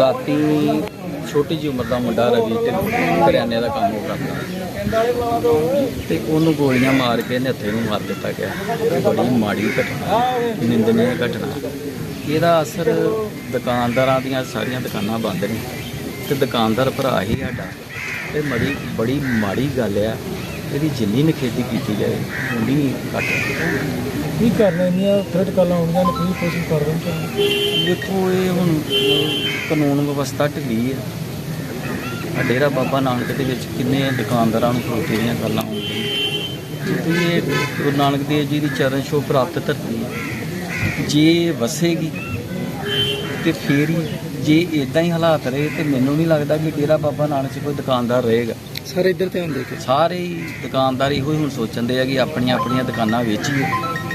ਰਾਤੀ ਛੋਟੀ ਜਿਹੀ ਉਮਰ ਦਾ ਮੁੰਡਾ ਰਵੀ ਤੇ ਕਰਿਆਨੇ ਦਾ ਕੰਮ ਉਹ ਕਰਦਾ। ਤੇ ਉਹਨੂੰ ਗੋਲੀਆਂ ਮਾਰ ਕੇ ਨੱਥੇ ਨੂੰ ਮਾਰ ਦਿੱਤਾ ਗਿਆ। ਬੜੀ ਮਾੜੀ ਘਟਨਾ ਨਿੰਦਨੀय ਘਟਨਾ। ਇਹਦਾ ਅਸਰ ਦੁਕਾਨਦਾਰਾਂ ਦੀਆਂ ਸਾਰੀਆਂ ਦੁਕਾਨਾਂ ਬੰਦ ਨੇ ਤੇ ਦੁਕਾਨਦਾਰ ਭਰਾ ਹੀ ਸਾਡਾ। ਇਹ ਬੜੀ ਬੜੀ ਮਾੜੀ ਗੱਲ ਆ। ਇਹਦੀ ਜਿੰਨੀ ਨਖੇਦੀ ਕੀਤੀ ਜਾਏ ਉਨੀ ਘੱਟ ਕੀ ਕਰਨਾ ਇੰਨੀਆਂ ਥ੍ਰੈਟ ਕਾਲਾਂ ਆਉਂਦੀਆਂ ਨੇ ਪੁਲਿਸ ਕੋਸ਼ਿਸ਼ ਕਰ ਰਹੀ ਹੈ? ਦੇਖੋ ਇਹ ਹੁਣ ਕਾਨੂੰਨ ਵਿਵਸਥਾ ਢਿੱਲੀ ਹੈ। ਆ ਡੇਰਾ ਬਾਬਾ ਨਾਨਕ ਦੇ ਵਿੱਚ ਕਿੰਨੇ ਦੁਕਾਨਦਾਰਾਂ ਨੂੰ ਖੋਤੇ ਦੀਆਂ ਗੱਲਾਂ ਹੁੰਦੀਆਂ ਤੇ ਇਹ ਗੁਰੂ ਨਾਨਕ ਦੇਵ ਜੀ ਦੀ ਚਰਨ ਛੋਹ ਪ੍ਰਾਪਤ ਧਰਤੀ ਹੈ। ਜੇ ਵਸੇਗੀ ਤੇ ਫੇਰ ਹੀ ਜੇ ਇਦਾਂ ਹੀ ਹਾਲਾਤ ਰਹੇ ਤੇ ਮੈਨੂੰ ਨਹੀਂ ਲੱਗਦਾ ਕਿ ਡੇਰਾ ਬਾਬਾ ਨਾਨਕ 'ਚ ਕੋਈ ਦੁਕਾਨਦਾਰ ਰਹੇਗਾ। ਸਾਰੇ ਇੱਧਰ ਧਿਆਨ ਦੇ ਕੇ? ਸਾਰੇ ਹੀ ਦੁਕਾਨਦਾਰ ਇਹੋ ਹੀ ਹੁਣ ਸੋਚਣਦੇ ਆ ਕਿ ਆਪਣੀਆਂ ਆਪਣੀਆਂ ਦੁਕਾਨਾਂ ਵੇਚੀਏ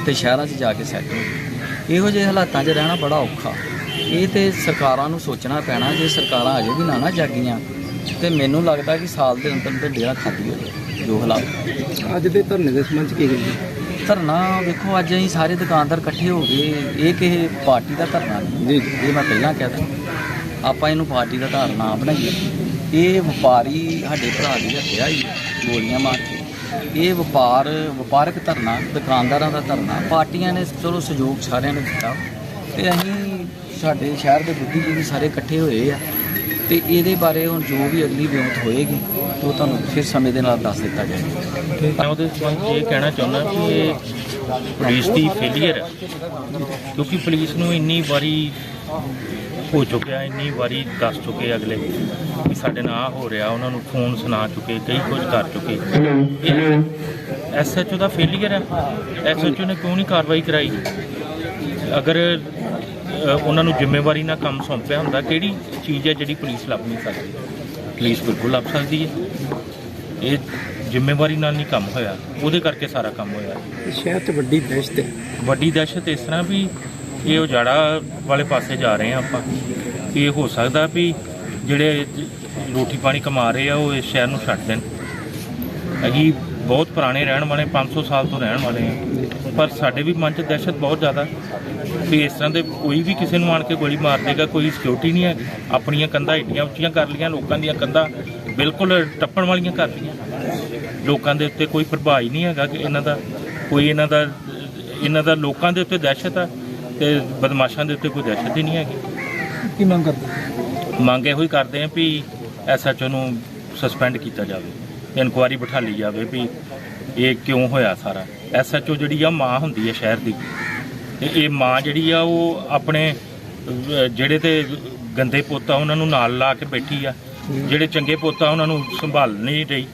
ਤੇ ਸ਼ਹਿਰਾਂ 'ਚ ਜਾ ਕੇ ਸੈੱਟ ਹੋਈਏ। ਇਹੋ ਜਿਹੇ ਹਾਲਾਤਾਂ 'ਚ ਰਹਿਣਾ ਬੜਾ ਔਖਾ। ਇਹ ਤੇ ਸਰਕਾਰਾਂ ਨੂੰ ਸੋਚਣਾ ਪੈਣਾ ਜੇ ਸਰਕਾਰਾਂ ਅਜੇ ਵੀ ਨਾ ਨਾ ਜਾਗੀਆਂ ਤੇ ਮੈਨੂੰ ਲੱਗਦਾ ਕਿ ਸਾਲ ਦੇ ਅੰਦਰ ਅੰਦਰ ਡੇਰਾ ਖਾਲੀ ਹੋ ਜਾਏ ਜੋ ਹਾਲਾਤ। ਅੱਜ ਦੇ ਧਰਨੇ ਦੇ ਸੰਬੰਧ ਕੀ ਗੱਲ ਧਰਨਾ ਵੇਖੋ ਅੱਜ ਅਸੀਂ ਸਾਰੇ ਦੁਕਾਨਦਾਰ ਇਕੱਠੇ ਹੋ ਗਏ। ਇਹ ਕਿਸੇ ਪਾਰਟੀ ਦਾ ਧਰਨਾ ਨਹੀਂ। ਜੀ। ਇਹ ਮੈਂ ਪਹਿਲਾਂ ਕਹਿ ਤਾ। ਆਪਾਂ ਇਹਨੂੰ ਪਾਰਟੀ ਦਾ ਧਾਰਨਾ ਨਾ ਬਣਾਈਏ। ਇਹ ਵਪਾਰੀ ਸਾਡੇ ਭਰਾ ਦੀ ਹੱਤਿਆ ਹੀ ਗੋਲੀਆਂ ਮਾਰ ਕੇ। ਇਹ ਵਪਾਰ, ਵਪਾਰਕ ਧਰਨਾ, ਦੁਕਾਨਦਾਰਾਂ ਦਾ ਧਰਨਾ, ਪਾਰਟੀਆਂ ਨੇ ਚਲੋ ਸਹਿਯੋਗ ਸਾਰਿਆਂ ਨੇ ਦਿੱਤਾ। ਤੇ ਅਸੀਂ ਸਾਡੇ ਸ਼ਹਿਰ ਦੇ ਬੁੱਧੀਜੀਵੀ ਸਾਰੇ ਇਕੱਠੇ ਹੋਏ ਆ। ਤੇ ਇਹਦੇ ਬਾਰੇ ਹੁਣ ਜੋ ਵੀ ਅਗਲੀ ਵਿਉਂਤ ਹੋਏਗੀ, ਉਹ ਤੁਹਾਨੂੰ ਫਿਰ ਸਮੇਂ ਦੇ ਨਾਲ ਦੱਸ ਦਿੱਤਾ ਜਾਏਗਾ। ਮੈਂ ਉਹਦੇ ਸੰਬੰਧ ਇਹ ਕਹਿਣਾ ਚਾਹੁੰਦਾ ਕਿ ਇਹ ਪੁਲਿਸ ਦੀ ਫੇਲੀਅਰ ਹੈ। ਕਿਉਂਕਿ ਪੁਲਿਸ ਨੂੰ ਇੰਨੀ ਵਾਰੀ ਹੋ ਚੁੱਕਿਆ ਇੰਨੀ ਵਾਰੀ ਦੱਸ ਚੁੱਕੇ ਅਗਲੇ ਕਿ ਸਾਡੇ ਨਾਲ ਆਹ ਹੋ ਰਿਹਾ। ਉਹਨਾਂ ਨੂੰ ਫੋਨ ਸੁਣਾ ਚੁੱਕੇ ਕਈ ਕੁਝ ਕਰ ਚੁੱਕੇ। ਐਸਐਚਓ ਦਾ ਫੇਲੀਅਰ ਹੈ। ਐਸਐਚਓ ਨੇ ਕਿਉਂ ਨਹੀਂ ਕਾਰਵਾਈ ਕਰਾਈ? ਅਗਰ ਉਹਨਾਂ ਨੂੰ ਜ਼ਿੰਮੇਵਾਰੀ ਨਾਲ ਕੰਮ ਸੌਂਪਿਆ ਹੁੰਦਾ ਕਿਹੜੀ ਚੀਜ਼ ਹੈ ਜਿਹੜੀ ਪੁਲਿਸ ਲੱਭ ਨਹੀਂ ਸਕਦੀ? ਪੁਲਿਸ ਬਿਲਕੁਲ ਲੱਭ ਸਕਦੀ ਹੈ। ਇਹ ਜ਼ਿੰਮੇਵਾਰੀ ਨਾਲ ਨਹੀਂ ਕੰਮ ਹੋਇਆ। ਉਹਦੇ ਕਰਕੇ ਸਾਰਾ ਕੰਮ ਹੋਇਆ। ਸ਼ਹਿਰ 'ਚ ਵੱਡੀ ਦਹਿਸ਼ਤ ਹੈ। ਵੱਡੀ ਦਹਿਸ਼ਤ ਇਸ ਤਰ੍ਹਾਂ ਵੀ ਇਹ ਉਜਾੜਾ ਵਾਲੇ ਪਾਸੇ ਜਾ ਰਹੇ ਆ ਆਪਾਂ ਇਹ ਹੋ ਸਕਦਾ ਵੀ ਜਿਹੜੇ ਰੋਟੀ ਪਾਣੀ ਕਮਾ ਰਹੇ ਆ, ਉਹ ਇਸ ਸ਼ਹਿਰ ਨੂੰ ਛੱਡ ਦੇਣ। ਅਸੀਂ ਬਹੁਤ ਪੁਰਾਣੇ ਰਹਿਣ ਵਾਲੇ 500 ਸਾਲ ਤੋਂ ਰਹਿਣ ਵਾਲੇ ਆ। ਪਰ ਸਾਡੇ ਵੀ ਮਨ 'ਚ ਦਹਿਸ਼ਤ ਬਹੁਤ ਜ਼ਿਆਦਾ ਵੀ ਇਸ ਤਰ੍ਹਾਂ ਦੇ ਕੋਈ ਵੀ ਕਿਸੇ ਨੂੰ ਆਣ ਕੇ ਗੋਲੀ ਮਾਰ ਦੇਗਾ, ਕੋਈ ਸਿਕਿਉਰਿਟੀ ਨਹੀਂ ਹੈ ਆਪਣੀਆਂ ਕੰਧਾਂ ਏਡੀਆਂ ਉੱਚੀਆਂ ਕਰ ਲਈਆਂ, ਲੋਕਾਂ ਦੀਆਂ ਕੰਧਾਂ ਬਿਲਕੁਲ ਟੱਪਣ ਵਾਲੀਆਂ ਕਰ ਲਈਆਂ। ਲੋਕਾਂ ਦੇ ਉੱਤੇ ਕੋਈ ਪ੍ਰਭਾਵ ਹੀ ਨਹੀਂ ਹੈਗਾ ਕਿ ਇਹਨਾਂ ਦਾ, ਕੋਈ ਇਹਨਾਂ ਦਾ ਇਹਨਾਂ ਦਾ ਲੋਕਾਂ ਦੇ ਉੱਤੇ ਦਹਿਸ਼ਤ ਆ। ਤੇ ਬਦਮਾਸ਼ਾਂ ਦੇ ਉੱਤੇ ਕੋਈ ਦਹਿਸ਼ਤ ਹੀ ਨਹੀਂ ਹੈਗੀ। ਕੀ ਮੰਗ ਕਰਦੇ? ਮੰਗ ਇਹੋ ਹੀ ਕਰਦੇ ਆ ਵੀ ਐਸਐਚਓ ਨੂੰ ਸਸਪੈਂਡ ਕੀਤਾ ਜਾਵੇ ਇਨਕੁਆਰੀ ਬਿਠਾਲੀ ਜਾਵੇ ਵੀ ਇਹ ਕਿਉਂ ਹੋਇਆ ਸਾਰਾ। ਐਸਐਚਓ ਜਿਹੜੀ ਆ ਮਾਂ ਹੁੰਦੀ ਹੈ ਸ਼ਹਿਰ ਦੀ। ਤੇ ਇਹ ਮਾਂ ਜਿਹੜੀ ਆ ਉਹ ਆਪਣੇ ਜਿਹੜੇ ਤੇ ਗੰਦੇ ਪੁੱਤ ਉਹਨਾਂ ਨੂੰ ਨਾਲ ਲਾ ਕੇ ਬੈਠੀ ਆ ਜਿਹੜੇ ਚੰਗੇ ਪੁੱਤ ਉਹਨਾਂ ਨੂੰ ਸੰਭਾਲ ਨਹੀਂ ਰਹੀ।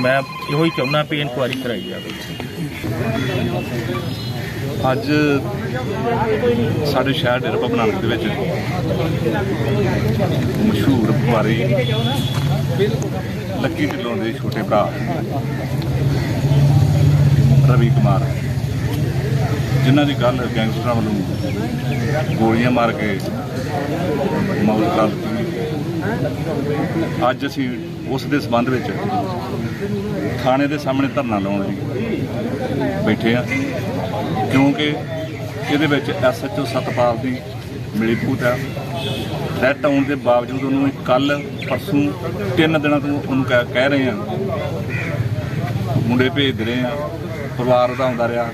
ਮੈਂ ਇਹੋ ਹੀ ਚਾਹੁੰਦਾ ਵੀ ਇਨਕੁਆਰੀ ਕਰਾਈ ਜਾਵੇ। ਅੱਜ ਸਾਡੇ ਸ਼ਹਿਰ ਡੇਰਾ ਬਾਬਾ ਦੇ ਵਿੱਚ ਮਸ਼ਹੂਰ ਵਪਾਰੀ ਲੱਕੀ ਢਿੱਲੋਂ ਦੇ ਛੋਟੇ ਭਰਾ ਰਵੀ ਕੁਮਾਰ, ਜਿਨ੍ਹਾਂ ਦੀ ਗੱਲ ਗੈਂਗਸਟਰਾਂ ਵੱਲੋਂ ਗੋਲੀਆਂ ਮਾਰ ਕੇ ਮੌਤ ਕਰ ਦਿੱਤੀ ਅੱਜ ਅਸੀਂ ਉਸ ਦੇ ਸਬੰਧ ਵਿੱਚ ਥਾਣੇ ਦੇ ਸਾਹਮਣੇ ਧਰਨਾ ਲਾਉਣ ਲਈ ਬੈਠੇ ਆ ਕਿਉਂਕਿ ਇਹਦੇ ਵਿੱਚ ਐਸਐਚਓ ਸਤਪਾਲ ਦੀ ਮਿਲੀ ਭੂਤ ਹੈ। ਥ੍ਰੈਟ ਆਉਣ ਦੇ ਬਾਵਜੂਦ ਉਹਨੂੰ ਕੱਲ ਪਰਸੋਂ ਤਿੰਨ ਦਿਨਾਂ ਤੋਂ ਉਹਨੂੰ ਕਹਿ ਕਹਿ ਰਹੇ ਆ ਮੁੰਡੇ ਭੇਜ ਰਹੇ ਆ ਪਰਿਵਾਰ ਉਹਦਾ ਆਉਂਦਾ ਰਿਹਾ।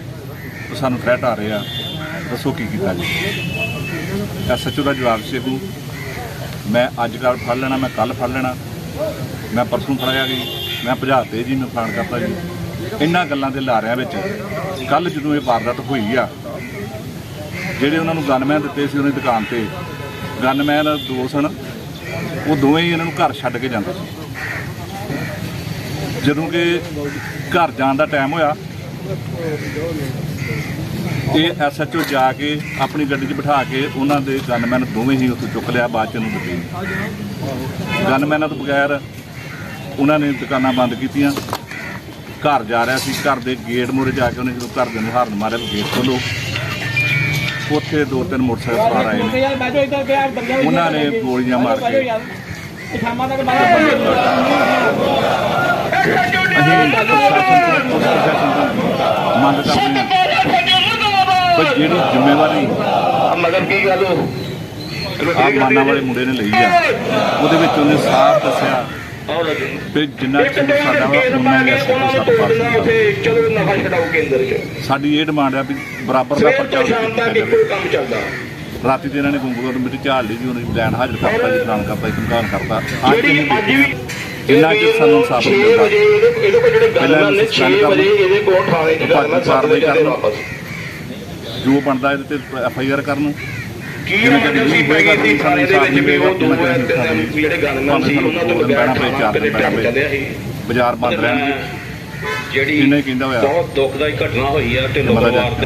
ਉਹ ਸਾਨੂੰ ਥ੍ਰੈਟ ਆ ਰਹੇ ਆ। ਦੱਸੋ ਕੀ ਕੀਤਾ ਜੀ? ਐਸਐਚਓ ਦਾ ਜਵਾਬ ਸੀ ਕਿ ਮੈਂ ਅੱਜ ਕੱਲ ਫੜ ਲੈਣਾ, ਮੈਂ ਕੱਲ ਫੜ ਲੈਣਾ। ਮੈਂ ਪਰਸੋਂ ਫੜਾਇਆ ਗਈ ਮੈਂ ਭਜਾ ਤੇ ਜੀ ਨੁਕਸਾਨ ਕਰਤਾ ਜੀ। ਇਹਨਾਂ ਗੱਲਾਂ ਦੇ ਲਾਰਿਆਂ ਵਿੱਚ ਕੱਲ ਜਦੋਂ ਇਹ ਵਾਰਦਾਤ ਹੋਈ ਆ, ਜਿਹੜੇ ਉਹਨਾਂ ਨੂੰ ਗਨਮੈਨ ਦਿੱਤੇ ਸੀ ਉਹਨਾਂ ਦੀ ਦੁਕਾਨ ਤੇ ਗਨਮੈਨ ਦੋ ਸਨ, ਉਹ ਦੋਵੇਂ ਹੀ ਇਹਨਾਂ ਨੂੰ ਘਰ ਛੱਡ ਕੇ ਜਾਂਦੇ ਸੀ। ਜਦੋਂ ਕਿ ਘਰ ਜਾਣ ਦਾ ਟਾਈਮ ਹੋਇਆ, ਇਹ ਐਸਐਚਓ ਜਾ ਕੇ ਆਪਣੀ ਗੱਡੀ 'ਚ ਬਿਠਾ ਕੇ ਉਹਨਾਂ ਦੇ ਗਨਮੈਨ ਦੋਵੇਂ ਹੀ ਉੱਥੋਂ ਚੁੱਕ ਲਿਆ, ਬਾਅਦ ਚ ਉਹਨੂੰ ਦਿੱਤੇ। ਗਨਮੈਨਾਂ ਤੋਂ ਬਗੈਰ ਉਹਨਾਂ ਨੇ ਦੁਕਾਨਾਂ ਬੰਦ ਕੀਤੀਆਂ। ਘਰ ਜਾ ਰਿਹਾ ਸੀ ਘਰ ਦੇ ਗੇਟ ਮੂਹਰੇ ਜਾ ਕੇ ਉਹਨੇ ਜਦੋਂ ਘਰ ਦੇ ਨੂੰ ਹਾਰਨ ਮਾਰਿਆ ਵੀ ਗੇਟ ਖੋਲੋ ਉੱਥੇ ਦੋ ਤਿੰਨ ਮੋਟਰਸਾਈਕਲ ਸਵਾਰ ਆਏ ਨੇ। ਉਹਨਾਂ ਨੇ ਗੋਲੀਆਂ ਮਾਰ ਕੇ ਮੰਗ ਕਰਦੇ ਪਰ ਜਿਹੜੀ ਜ਼ਿੰਮੇਵਾਰੀ ਮਗਰ ਕੀ ਗੱਲ ਆਪ ਮਾਨਾ ਵਾਲੇ ਮੁੰਡੇ ਨੇ ਲਈ ਆ। ਉਹਦੇ ਵਿੱਚ ਉਹਨੇ ਸਾਫ਼ ਦੱਸਿਆ। ਵੀ ਜਿੰਨਾ ਚਿਰ ਸਾਡਾ ਉਹਨਾਂ ਹੀ ਤੋਂ ਪਾਸ। ਚਲੋ ਨਸ਼ਾ ਛਡਾਓ ਕੇਂਦਰ ਚ। ਸਾਡੀ ਇਹ ਡਿਮਾਂਡ ਆ ਵੀ ਬਰਾਬਰ ਦਾ ਪਰਚਾ ਤੋਂ ਤੇ। ਹੀ ਕੰਮ ਚੱਲਦਾ। ਰਾਤੀ ਤੇ ਇਹਨਾਂ ਨੇ ਗੁੰਗੂ ਮਿੱਟੀ ਝਾੜ ਲਈ ਜੀ ਉਹਨੇ ਲੈਣ ਹਾਜ਼ਰ ਕਰਤਾ ਜੀ ਫਲਾਣ ਕਰਤਾ ਜੀ ਧਮਕਾਨ ਕਰਤਾ। ਅੱਜ ਵੀ ਜਿੰਨਾ ਚਿਰ ਸਾਨੂੰ ਛੇ ਨਹੀਂ ਮਿਲਦਾ। ਇਹਦੇ ਕੋਲ ਜਿਹੜੇ ਗਨਮੈਨ ਨੇ ਇਹਨੂੰ 6 suspend ਵਜੇ ਇਹਦੇ ਕੋਲ ਗਨਮੈਨ ਕਾਰਵਾਈ ਜਾਂਦੇ ਕਰਨ। ਵਾਪਸ। ਜੋ ਬਣਦਾ ਇਹਦੇ ਤੇ ਐਫ ਆਈ ਆਰ ਕਰਨ। ਜਿਵੇਂ ਕਿ ਐਮਰਜੈਂਸੀ ਪੈ ਗਈ ਸੀ ਥਾਣੇ ਦੇ ਵਿੱਚ? ਵੀ ਉਹ ਦੋ ਜਿਹੜੇ ਗਨਮੈਨ ਸੀ ਉਹਨਾਂ ਤੋਂ ਬਗੈਰ ਥਾਣਾ ਕਿਤੇ ਟਾਈਮ ਚੱਲਿਆ ਸੀ ਬਾਜ਼ਾਰ ਬੰਦ ਰਹਿਣਗੇ। ਜਿਹੜੀ ਇਹਨੇ ਕਹਿੰਦਾ ਹੋਇਆ? ਬਹੁਤ ਦੁਖਦਾਈ ਘਟਨਾ ਹੋਈ ਆ ਢਿੱਲੋਂ ਪਰਿਵਾਰ